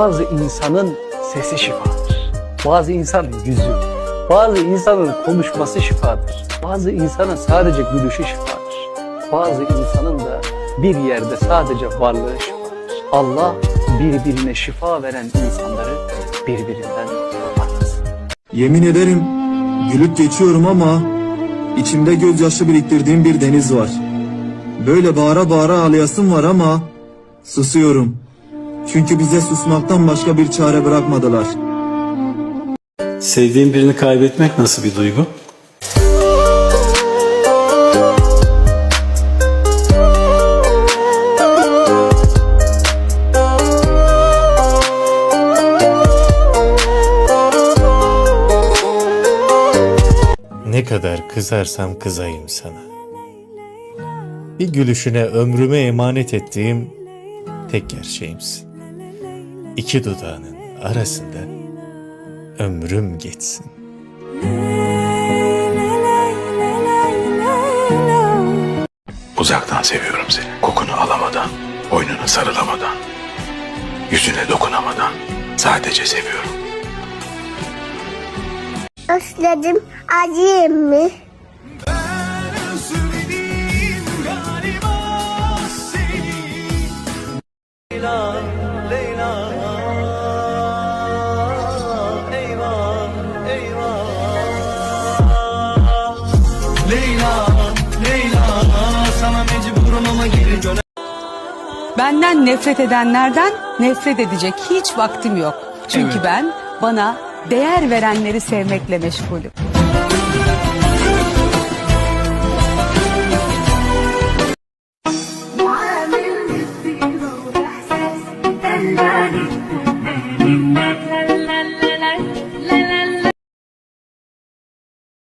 Bazı insanın sesi şifadır. Bazı insanın yüzü, bazı insanın konuşması şifadır. Bazı insanın sadece gülüşü şifadır. Bazı insanın da bir yerde sadece varlığı şifadır. Allah birbirine şifa veren insanları birbirinden. Yemin ederim gülüp geçiyorum ama içimde gözyaşı biriktirdiğim bir deniz var. Böyle bağıra bağıra ağlayasım var ama susuyorum. Çünkü bize susmaktan başka bir çare bırakmadılar. Sevdiğin birini kaybetmek nasıl bir duygu? Ne kadar kızarsam kızayım sana. Bir gülüşüne ömrüme emanet ettiğim tek gerçeğimsin. İki dudağının arasında ömrüm geçsin. Uzaktan seviyorum seni. Kokunu alamadan, boynuna sarılamadan, yüzüne dokunamadan sadece seviyorum. Özledim acıyım mı? Benden nefret edenlerden nefret edecek hiç vaktim yok. Çünkü ben bana değer verenleri sevmekle meşgulüm.